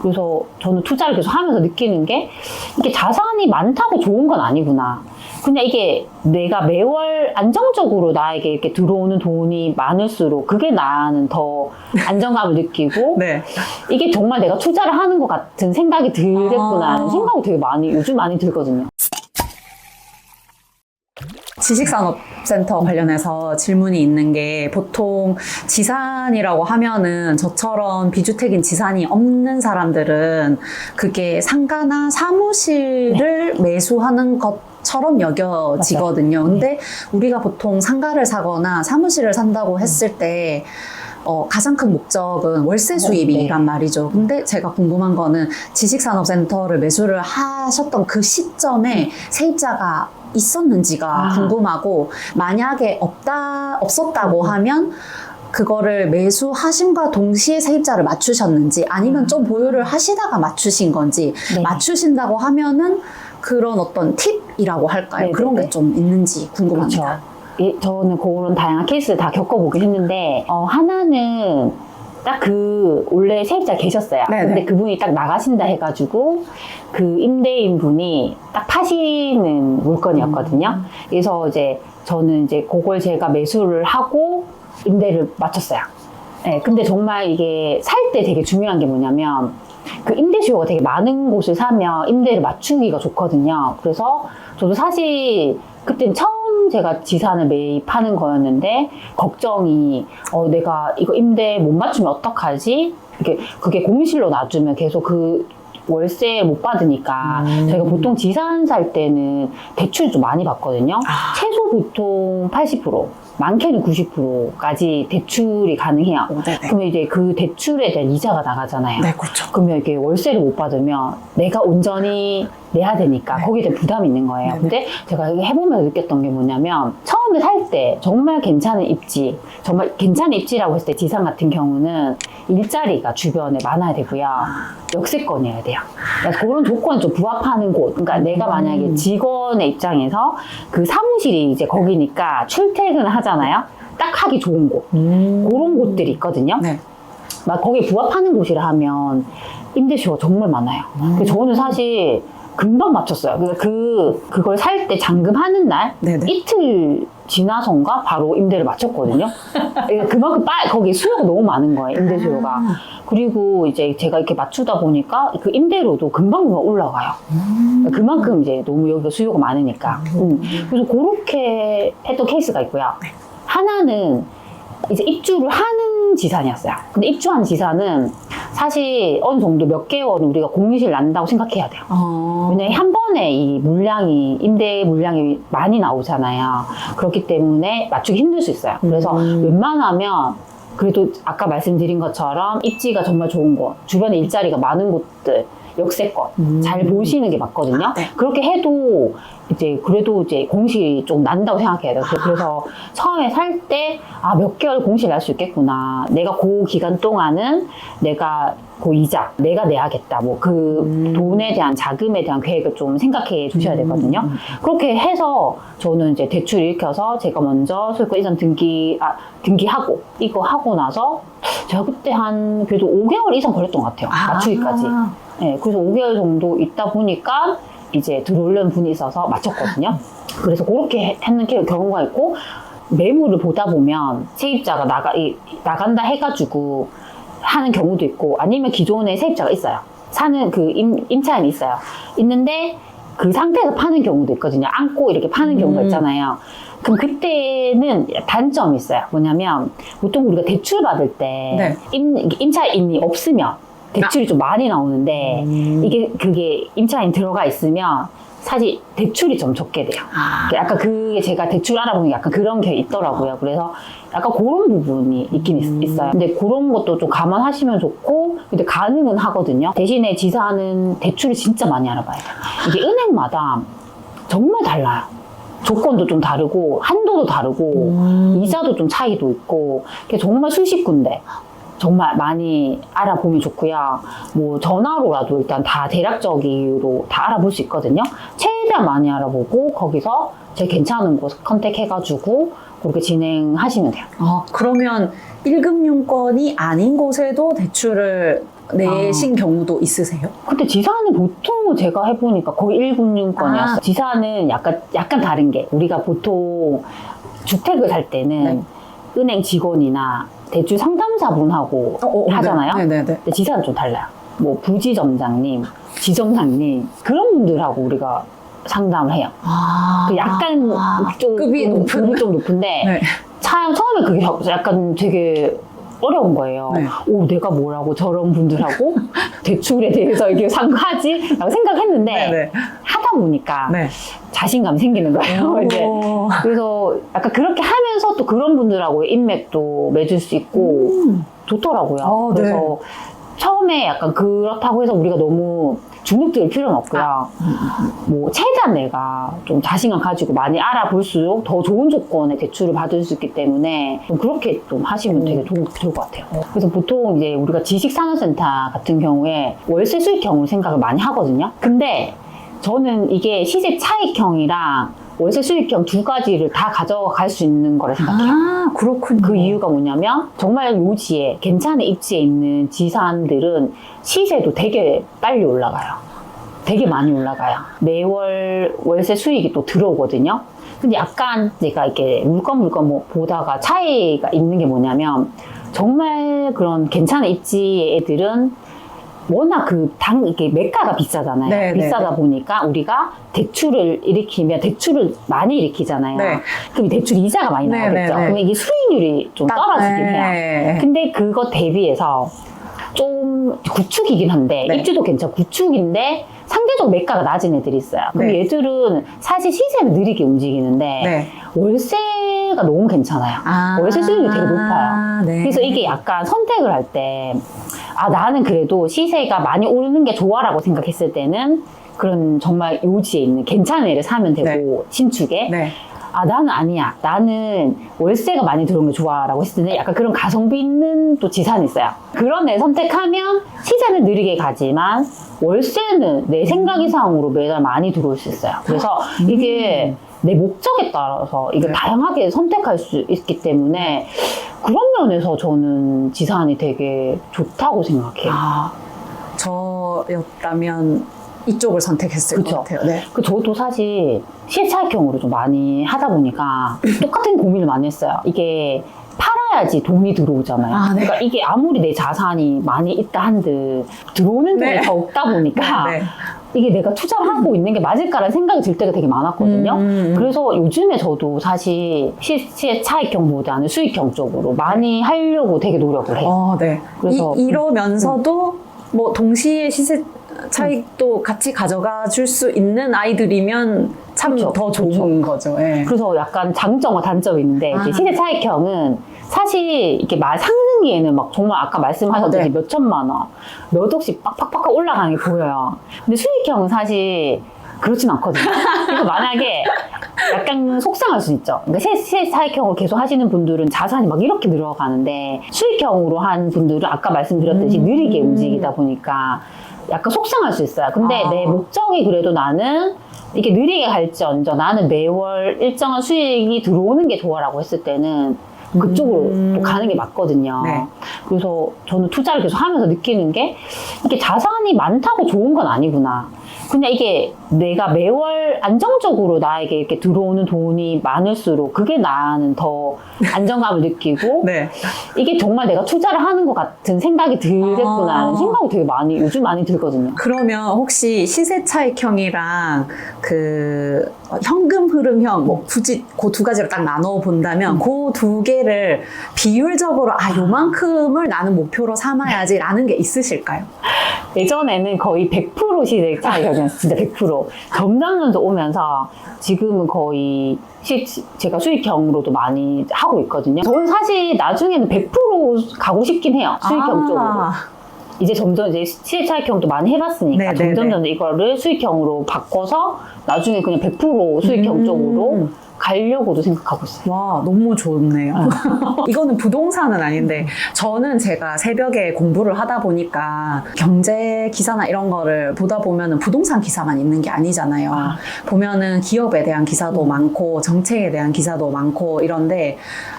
그래서 저는 투자를 계속 하면서 느끼는 게 이게 자산이 많다고 좋은 건 아니구나. 그냥 이게 내가 매월 안정적으로 나에게 이렇게 들어오는 돈이 많을수록 그게 나는 더 안정감을 느끼고 네. 이게 정말 내가 투자를 하는 것 같은 생각이 들겠구나 하는 아. 생각이 되게 많이 요즘 많이 들거든요. 지식산업센터 관련해서 질문이 있는 게 보통 지산이라고 하면은 저처럼 비주택인 지산이 없는 사람들은 그게 상가나 사무실을 매수하는 것 처럼 여겨지거든요. 근데 우리가 보통 상가를 사거나 사무실을 산다고 했을 때 어, 가장 큰 목적은 월세 수입이란 말이죠. 근데 제가 궁금한 거는 지식산업센터를 매수를 하셨던 그 시점에 세입자가 있었는지가 아. 궁금하고 만약에 없다 없었다고 하면 그거를 매수하심과 동시에 세입자를 맞추셨는지 아니면 좀 보유를 하시다가 맞추신 건지 네. 맞추신다고 하면은 그런 어떤 팁이라고 할까요? 네네네. 그런 게 좀 있는지 궁금합니다. 그렇죠. 이- 저는 그런 다양한 케이스를 다 겪어보긴 했는데 어, 하나는 딱 그 원래 세입자 계셨어요. 네네. 근데 그분이 딱 나가신다 해가지고 그 임대인 분이 딱 파시는 물건이었거든요. 음. 그래서 이제 저는 이제 그걸 제가 매수를 하고 임대를 마쳤어요. 네, 근데 정말 이게 살 때 되게 중요한 게 뭐냐면 그 임대 수요가 되게 많은 곳을 사면 임대를 맞추기가 좋거든요. 그래서 저도 사실 그때 처음 제가 지산을 매입하는 거였는데 걱정이 어 내가 이거 임대 못 맞추면 어떡하지? 이게 그게 공실로 놔두면 계속 그 월세 못 받으니까 음. 저희가 보통 지산 살 때는 대출 좀 많이 받거든요. 아. 최소 보통 80% 많게는 90%까지 대출이 가능해요. 오. 그러면 이제 그 대출에 대한 이자가 나가잖아요. 네, 그렇죠. 그러면 이게 월세를 못 받으면 내가 온전히 내야 되니까 네. 거기에 대한 부담이 있는 거예요. 네네. 근데 제가 이게 해보면서 느꼈던 게 뭐냐면 처음에 살 때 정말 괜찮은 입지, 정말 괜찮은 입지라고 했을 때 지상 같은 경우는 일자리가 주변에 많아야 되고요. 역세권이어야 돼요. 그러니까 그런 조건에 좀 부합하는 곳. 그러니까 내가 만약에 음. 직원의 입장에서 그 사무실이 이제 거기니까 출퇴근을 하잖아요. 딱 하기 좋은 곳. 그런 곳들이 있거든요. 네. 막 거기에 부합하는 곳이라 하면 임대수요가 정말 많아요. 음. 근데 저는 사실 금방 맞췄어요. 그러니까 그, 그걸 살 때 잔금하는 날 네네. 이틀 지나선가 바로 임대를 마쳤거든요. 그만큼 빨, 거기 수요가 너무 많은 거예요, 임대 수요가. 아. 그리고 이제 제가 이렇게 맞추다 보니까 그 임대료도 금방 금방 올라가요. 음. 그만큼 이제 너무 여기가 수요가 많으니까. 음. 그래서 그렇게 했던 케이스가 있고요. 네. 하나는 이제 입주를 하는 지산이었어요. 근데 입주한 지산은 사실 어느 정도 몇 개월은 우리가 공실 난다고 생각해야 돼요. 어. 왜냐면 한 번에 이 물량이, 임대 물량이 많이 나오잖아요. 그렇기 때문에 맞추기 힘들 수 있어요. 그래서 음. 웬만하면 그래도 아까 말씀드린 것처럼 입지가 정말 좋은 곳, 주변에 일자리가 많은 곳들, 역세권 음. 잘 보시는 게 맞거든요. 네. 그렇게 해도 이제 그래도 이제 공실이 좀 난다고 생각해야 돼요. 그래서- 그래서 처음에 살 때 아 몇 개월 공실 날 수 있겠구나. 내가 그 기간 동안은 내가 그 이자 내가 내야겠다. 뭐그 음. 돈에 대한 자금에 대한 계획을 좀 생각해 주셔야 되거든요. 음. 그렇게 해서 저는 이제 대출 일으켜서 제가 먼저 소유권 이전 등기 아 등기하고 이거 하고 나서 제가 그때 한 그래도 5개월 이상 걸렸던 것 같아요. 맞추기까지. 아. 네, 그래서 5개월 정도 있다 보니까 이제 들어오려는 분이 있어서 맞췄거든요. 그래서 그렇게 했는 게- 경우가 있고 매물을 보다 보면 세입자가 나가 이, 나간다 해가지고 하는 경우도 있고 아니면 기존에 세입자가 있어요. 사는 그 임, 임차인이 있어요. 있는데 그 상태에서 파는 경우도 있거든요. 안고 이렇게 파는 경우가 음. 있잖아요. 그럼 그때는 단점이 있어요. 뭐냐면 보통 우리가 대출 받을 때 네. 임, 임차인이 없으면 대출이 좀 많이 나오는데 음. 이게 그게 임차인 들어가 있으면 사실 대출이 좀 적게 돼요. 아. 약간 그게 제가 대출 알아보면 약간 그런 게 있더라고요. 그래서 약간 그런 부분이 있긴 음. 있, 어요 근데 그런 것도 좀 감안하시면 좋고, 근데 가능은 하거든요. 대신에 지사는 대출을 진짜 많이 알아봐야 돼요. 이게 은행마다 정말 달라요. 조건도 좀 다르고, 한도도 다르고, 음. 이자도 좀 차이도 있고, 정말 수십 군데. 정말 많이 알아보면 좋고요. 뭐 전화로라도 일단 다 대략적으로 다 알아볼 수 있거든요. 최대한 많이 알아보고 거기서 제일 괜찮은 곳 컨택해가지고 그렇게 진행하시면 돼요. 어, 그러면 1금 융권이 아닌 곳에도 대출을 내신 경우도 있으세요? 근데 지사는 보통 제가 해보니까 거의 1금융권이었어요. 아. 지사는 약간, 약간 다른 게 우리가 보통 주택을 살 때는 네. 은행 직원이나 대출 상담사분하고 하잖아요. 어, 네네 네. 근데 지사는 좀 달라요. 뭐 부지점장님, 지점장님 그런 분들하고 우리가 상담을 해요. 아, 그 약간 아, 좀 급이 높은. 좀 높은데 네. 참 처음에 그게 약간 되게 어려운 거예요. 네. 오, 내가 뭐라고 저런 분들하고 대출에 대해서 이게 상하지? 라고 생각했는데 네네. 하다 보니까 네. 자신감이 생기는 거예요. 이제. 오. 그래서 약간 그렇게 하면서 또 그런 분들하고 인맥도 맺을 수 있고 음. 좋더라고요. 어, 네. 그래서 처음에 약간 그렇다고 해서 우리가 너무 주눅들 필요는 없고요. 아. 뭐 최대한 내가 좀 자신감 가지고 많이 알아볼수록 더 좋은 조건의 대출을 받을 수 있기 때문에 좀 그렇게 좀 하시면 되게 좋을, 좋을 것 같아요. 그래서 보통 이제 우리가 지식산업센터 같은 경우에 월세 수익형으로 생각을 많이 하거든요. 근데 저는 이게 시세 차익형이랑 월세 수익형 두 가지를 다 가져갈 수 있는 거라 생각해요. 아, 그렇군요. 그 이유가 뭐냐면 정말 요지에 괜찮은 입지에 있는 지산들은 시세도 되게 빨리 올라가요. 되게 많이 올라가요. 매월 월세 수익이 또 들어오거든요. 근데 약간 제가 이렇게 물건 물건 뭐 보다가 차이가 있는 게 뭐냐면 정말 그런 괜찮은 입지의 애들은 워낙 그 당 이게 매가가 비싸잖아요. 네, 네, 비싸다 보니까 우리가 대출을 일으키면 대출을 많이 일으키잖아요. 네. 그럼 이 대출 이자가 많이 네, 나오겠죠. 네, 네. 그럼 이게 수익률이 좀 떨어지긴 해요. 네. 근데 그거 대비해서 좀 구축이긴 한데 네. 입주도 괜찮고 구축인데 상대적 매가가 낮은 애들이 있어요. 그럼 네. 얘들은 사실 시세는 느리게 움직이는데 네. 월세가 너무 괜찮아요. 아, 월세 수익률이 되게 높아요. 네. 그래서 이게 약간 선택을 할 때, 아, 나는 그래도 시세가 많이 오르는 게 좋아라고 생각했을 때는 그런 정말 요지에 있는 괜찮은 애를 사면 되고, 신축에. 네. 아, 나는 아니야. 나는 월세가 많이 들어오는 게 좋아라고 했을 때 약간 그런 가성비 있는 또 지산이 있어요. 그런 애 선택하면 시세는 느리게 가지만 월세는 내 생각 이상으로 매달 많이 들어올 수 있어요. 그래서 이게 내 목적에 따라서 이게 네. 다양하게 선택할 수 있기 때문에 그런 면에서 저는 지산이 되게 좋다고 생각해요. 아, 저였다면 이쪽을 선택했을 그쵸. 것 같아요. 네. 그 저도 사실 시차익형으로 좀 많이 하다 보니까 똑같은 고민을 많이 했어요. 이게 팔아야지 돈이 들어오잖아요. 아, 네. 그러니까 이게 아무리 내 자산이 많이 있다 한들 들어오는 돈이 네. 적다 보니까 네. 이게 내가 투자를 하고 있는 게 맞을까라는 생각이 들 때가 되게 많았거든요. 음. 그래서 요즘에 저도 사실 시 차익형보다는 수익형 쪽으로 많이 하려고 되게 노력을 해요. 어, 네. 그래서- 이, 이러면서도 뭐 동시에 시세 차익도 같이 가져가 줄 수 있는 아이들이면 참 그쵸, 더 좋은 거죠. 예. 그래서 약간 장점과 단점이 있는데 아. 이제 시세 차익형은 사실 이렇게 말 상승기에는 막 정말 아까 말씀하셨듯이 어, 네. 몇 천만 원, 몇 억씩 빡빡빡 올라가는 게 보여요. 근데 수익형은 사실 그렇진 않거든요. 그러니까 만약에 약간 속상할 수 있죠. 그러니까 시- 시세 차익형으로 계속 하시는 분들은 자산이 막 이렇게 늘어가는데 수익형으로 한 분들은 아까 말씀드렸듯이 음. 느리게 움직이다 보니까 약간 속상할 수 있어요. 근데 아. 내 목적이 그래도 나는 이게 느리게 갈지언정 나는 매월 일정한 수익이 들어오는 게 좋아라고 했을 때는 그쪽으로 음. 또 가는 게 맞거든요. 네. 그래서 저는 투자를 계속 하면서 느끼는 게 이게 자산이 많다고 좋은 건 아니구나. 그냥 이게 내가 매월 안정적으로 나에게 이렇게 들어오는 돈이 많을수록 그게 나는 더 안정감을 느끼고 네. 이게 정말 내가 투자를 하는 것 같은 생각이 들겠구나라는 아. 생각이 되게 많이 요즘 많이 들거든요. 그러면 혹시 시세 차익형이랑 그 어, 현금 흐름형 뭐 굳이 그 두 가지를 딱 나눠 본다면 그두 개를 비율적으로 아 요만큼을 나는 목표로 삼아야지라는 게 있으실까요? 예전에는 거의 100% 시세 차익이었어요. 진짜 100%. 점점 점점 오면서 지금은 거의 시, 제가 수익형으로도 많이 하고 있거든요. 저는 사실 나중에는 100% 가고 싶긴 해요. 수익형 쪽으로. 아, 이제 점점 이제 시세 차익형도 많이 해봤으니까 네, 네, 점점 네. 점점 이거를 수익형으로 바꿔서 나중에 그냥 100% 수익형 음. 쪽으로 가려고도 생각하고 있어요. 와, 너무 좋네요. 이거는 부동산은 아닌데, 저는 제가 새벽에 공부를 하다 보니까 경제 기사나 이런 거를 보다 보면은 부동산 기사만 있는 게 아니잖아요. 아. 보면은 기업에 대한 기사도 많고, 정책에 대한 기사도 많고, 이런데,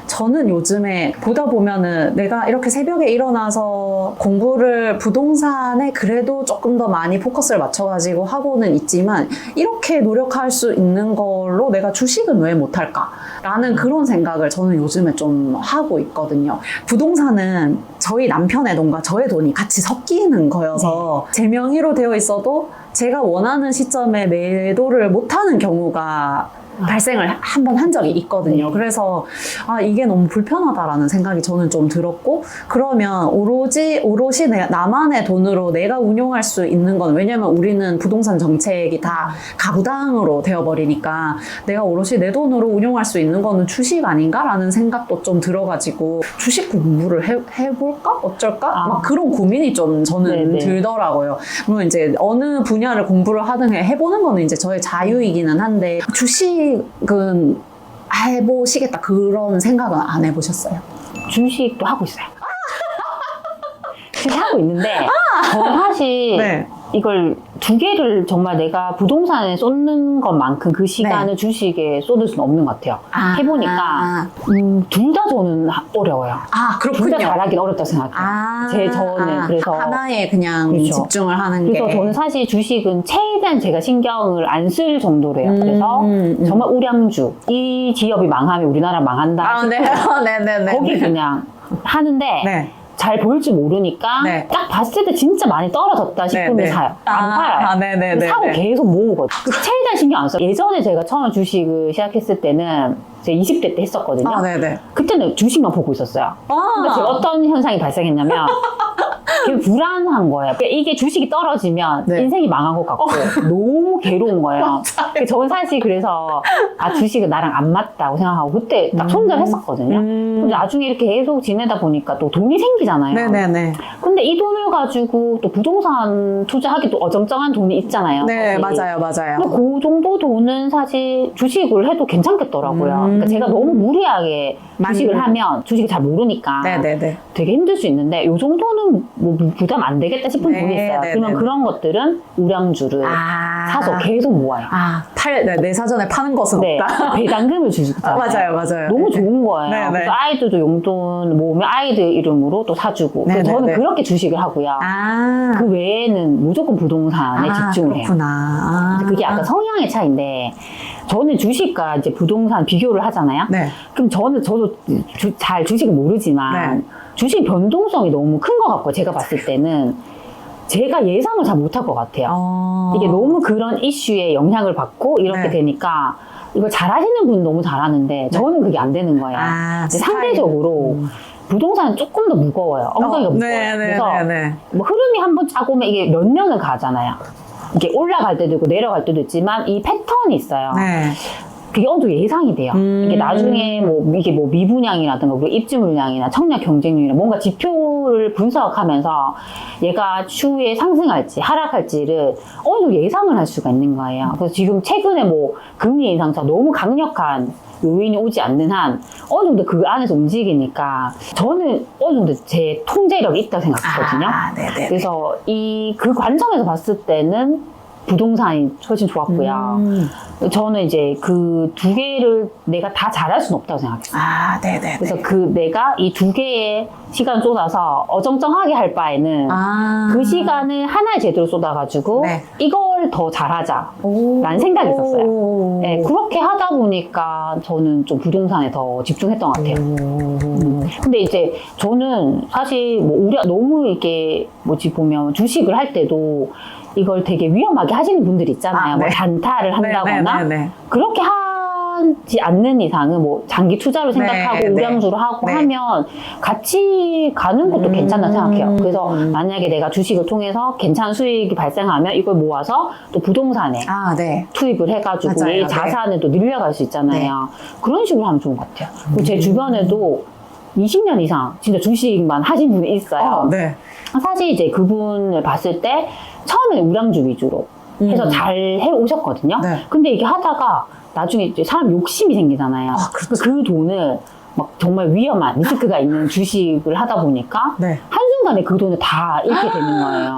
저는 요즘에 보다 보면은 내가 이렇게 새벽에 일어나서 공부를 부동산에 그래도 조금 더 많이 포커스를 맞춰가지고 하고는 있지만 이렇게 노력할 수 있는 걸로 내가 주식은 왜 못할까라는 그런 생각을 저는 요즘에 좀 하고 있거든요. 부동산은 저희 남편의 돈과 저의 돈이 같이 섞이는 거여서 제 명의로 되어 있어도 제가 원하는 시점에 매도를 못하는 경우가 발생을 한 번 한 적이 있거든요. 네. 그래서 아 이게 너무 불편하다라는 생각이 저는 좀 들었고 그러면 오로지 오롯이 내, 나만의 돈으로 내가 운용할 수 있는 건 왜냐면 우리는 부동산 정책이 다 가부당으로 되어버리니까 내가 오롯이 내 돈으로 운용할 수 있는 거는 주식 아닌가라는 생각도 좀 들어가지고 주식 공부를 해, 해볼까 어쩔까 아. 막 그런 고민이 좀 저는 네네. 들더라고요. 물론 이제 어느 분야를 공부를 하든 해보는 거는 이제 저의 자유이기는 한데 주식 은 해보시겠다 그런 생각은 안 해보셨어요? 주식도 하고 있어요. 주식 하고 있는데 저는 사실 네. 이걸 두 개를 정말 내가 부동산에 쏟는 것만큼 그 시간을 주식에 쏟을 수는 없는 것 같아요. 해보니까 음, 둘 다 저는 하- 어려워요. 아둘다 그렇군요. 잘하긴 어렵다 고 생각해요. 아, 제 저는 그래서 하나에 그냥 그렇죠. 집중을 하는 그래서 게 저는 사실 주식은 최대한 제가 신경을 안 쓸 정도로요. 음, 그래서 음. 정말 우량주 이 기업이 망하면 우리나라 망한다. 아, 네. 네, 네, 네. 거기 그냥 하는데 네. 잘볼줄 모르니까 네. 딱 봤을 때 진짜 많이 떨어졌다 싶으면 네, 네. 사요. 안 아, 팔아요. 아, 네, 네, 네, 사고 네. 계속 모으거든요. 그 최대한 신경 안 써요. 예전에 제가 처음 주식을 시작했을 때는 제 20대 때 했었거든요. 아, 네, 네. 그때는 주식만 보고 있었어요. 제가 아, 어떤 현상이 발생했냐면 되게 불안한 거예요. 그러니까 이게 주식이 떨어지면 네. 인생이 망한 것 같고 너무 괴로운 거예요. 그러니까 저는 사실 그래서 아 주식은 나랑 안 맞다고 생각하고 그때 딱 손절했었거든요. 음. 근데 나중에 이렇게 계속 지내다 보니까 또 돈이 생기잖아요. 네, 네, 네. 근데 이 돈을 가지고 또 부동산 투자하기도 어정쩡한 돈이 있잖아요. 네, 사실. 맞아요, 맞아요. 근데 그 정도 돈은 사실 주식을 해도 괜찮겠더라고요. 음. 그러니까 제가 너무 무리하게 주식을 맞네. 하면 주식을 잘 모르니까 네, 네, 네. 되게 힘들 수 있는데 이 정도는 뭐 부담 안 되겠다 싶은 네, 돈이 있어요. 네, 그러면 네, 네. 그런 것들은 우량주를 아. 사서 계속 모아요. 아, 팔, 네, 내 사전에 파는 것은 네, 없다. 배당금을. 아, 맞아요, 맞아요. 너무 네. 좋은 거예요. 네, 네. 그래서 아이들도 용돈 모으면 아이들 이름으로 또 사주고. 네, 그래서 네, 저는 네. 그렇게 주식을 하고요. 아. 그 외에는 무조건 부동산에 아, 집중을 해요. 그렇구나. 아. 그게 약간 성향의 차이인데 저는 주식과 이제 부동산 비교를 하잖아요. 네. 그럼 저는 저도 주- 잘 주식을 모르지만 네. 주식 변동성이 너무 큰 것 같고 제가 봤을 때는 제가 예상을 잘 못할 것 같아요. 어. 이게 너무 그런 이슈에 영향을 받고 이렇게 네. 되니까 이걸 잘하시는 분은 너무 잘하는데 저는 그게 안 되는 거예요. 아. 상대적으로 음. 부동산은 조금 더 무거워요. 엉덩이가 어, 무거워요. 네, 네, 그래서 네, 네. 뭐 흐름이 한번 짜고 오면 이게 몇 년을 가잖아요. 이게 올라갈 때도 있고 내려갈 때도 있지만 이 패턴이 있어요. 네. 그게 어느 정도 예상이 돼요. 음. 이게 나중에 뭐 이게 뭐 미분양이라든가 우리 입주 물량이나 청약 경쟁률이나 뭔가 지표를 분석하면서 얘가 추후에 상승할지 하락할지를 어느 정도 예상을 할 수가 있는 거예요. 그래서 지금 최근에 뭐 금리 인상차 너무 강력한 요인이 오지 않는 한 어느 정도 그 안에서 움직이니까 저는 어느 정도 제 통제력이 있다고 생각하거든요. 아, 네, 네. 그래서 이 그 관점에서 봤을 때는 부동산이 훨씬 좋았고요. 음. 저는 이제 그 두 개를 내가 다 잘할 수는 없다고 생각했어요. 아, 네, 네. 그래서 네. 그 내가 이 두 개의 시간 쏟아서 어정쩡하게 할 바에는 아. 그 시간을 하나에 제대로 쏟아가지고 네. 이걸 더 잘하자. 오. 라는 생각이 있었어요. 오. 네, 그렇게 하다 보니까 저는 좀 부동산에 더 집중했던 것 같아요. 오. 근데 이제 저는 사실 뭐 우리 너무 이게 뭐지 보면 주식을 할 때도 이걸 되게 위험하게 하시는 분들 있잖아요. 아, 뭐 네. 단타를 한다거나 네, 네, 네. 그렇게 하지 않는 이상은 뭐 장기 투자로 생각하고 네, 네. 우량주로 하고 네. 하면 같이 가는 것도 음. 괜찮다 생각해요. 그래서 만약에 내가 주식을 통해서 괜찮은 수익이 발생하면 이걸 모아서 또 부동산에 아, 네. 투입을 해가지고 맞아요. 얘 네. 자산을 또 늘려갈 수 있잖아요. 그런 식으로 하면 좋은 것 같아요. 그리고 제 주변에도 20년 이상 진짜 주식만 하신 분이 있어요. 어, 네. 사실 이제 그분을 봤을 때 처음에는 우량주 위주로 해서 음. 잘 해 오셨거든요. 네. 근데 이게 하다가 나중에 이제 사람 욕심이 생기잖아요. 아, 그렇죠. 그 돈을 막 정말 위험한 리스크가 있는 주식을 하다 보니까 네. 한순간에 그 돈을 다 잃게 되는 거예요.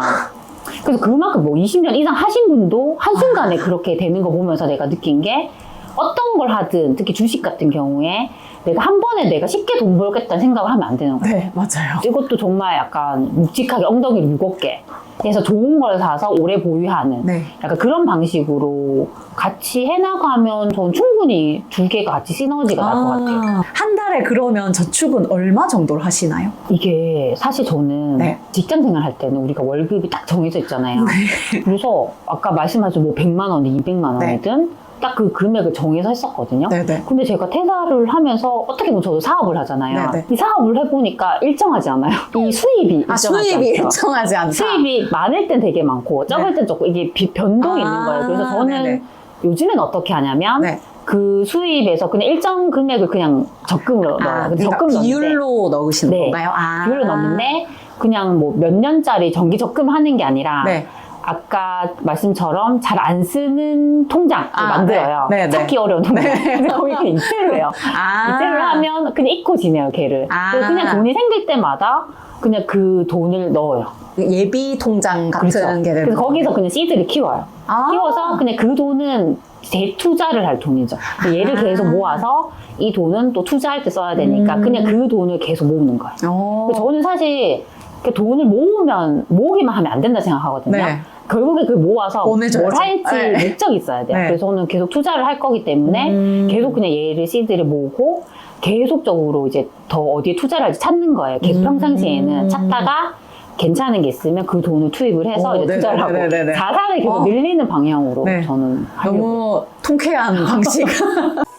그래서 그만큼 뭐 20년 이상 하신 분도 한순간에 그렇게 되는 거 보면서 내가 느낀 게 어떤 걸 하든 특히 주식 같은 경우에 내가 한 번에 내가 쉽게 돈 벌겠다는 생각을 하면 안 되는 거예요. 네, 맞아요. 이것도 정말 약간 묵직하게 엉덩이를 무겁게 해서 좋은 걸 사서 오래 보유하는 네. 약간 그런 방식으로 같이 해나가면 전 충분히 두 개가 같이 시너지가 날 것 같아요. 아, 한 달에 그러면 저축은 얼마 정도를 하시나요? 이게 사실 저는 네. 직장 생활 할 때는 우리가 월급이 딱 정해져 있잖아요. 그래서 아까 말씀하신 뭐 100만 원이든 200만 네. 원이든 딱 그 금액을 정해서 했었거든요. 네네. 근데 제가 퇴사를 하면서 어떻게 보면 저도 사업을 하잖아요. 네네. 이 사업을 해보니까 일정하지 않아요. 이 수입이 아, 일정하지 수입이 않죠. 일정하지 않다. 수입이 많을 땐 되게 많고 적을 땐 조금 이게 비- 변동이 아, 있는 거예요. 그래서 저는 네네. 요즘엔 어떻게 하냐면 네. 그 수입에서 그냥 일정 금액을 그냥 적금으로 넣어요. 아, 근데 그러니까 적금 넣는데 비율로 넣으시는 네. 건가요? 아. 비율을 넣는데 그냥 뭐 몇 년짜리 정기 적금 하는 게 아니라 네. 아까 말씀처럼 잘 안 쓰는 통장을 아, 만들어요. 네. 네, 네. 찾기 어려운 통장. 그래서 거기 그냥 이체를 해요. 아. 이체를 하면 그냥 잊고 지내요, 걔를. 아. 그래서 그냥 돈이 생길 때마다 그냥 그 돈을 넣어요. 예비 통장 같은 그렇죠. 게 되는 그래서 거기서. 그냥 씨드를 키워요. 아. 키워서 그냥 그 돈은 재투자를 할 돈이죠. 얘를 아. 계속 모아서 이 돈은 또 투자할 때 써야 되니까 음. 그냥 그 돈을 계속 모으는 거예요. 어. 저는 사실 그 돈을 모으면 모으기만 하면 안 된다 생각하거든요. 네. 결국에 그 모아서 보내줘야죠. 뭘 할지 네. 목적이 있어야 돼요. 네. 그래서 저는 계속 투자를 할 거기 때문에 음. 계속 그냥 얘를 씨드를 모으고 계속적으로 이제 더 어디에 투자를 할지 찾는 거예요. 계속 음. 평상시에는 찾다가 괜찮은 게 있으면 그 돈을 투입을 해서 오, 이제 투자를 하고 네네네 네네. 자산을 계속 어. 늘리는 방향으로 네. 저는 하려고. 너무 통쾌한 방식.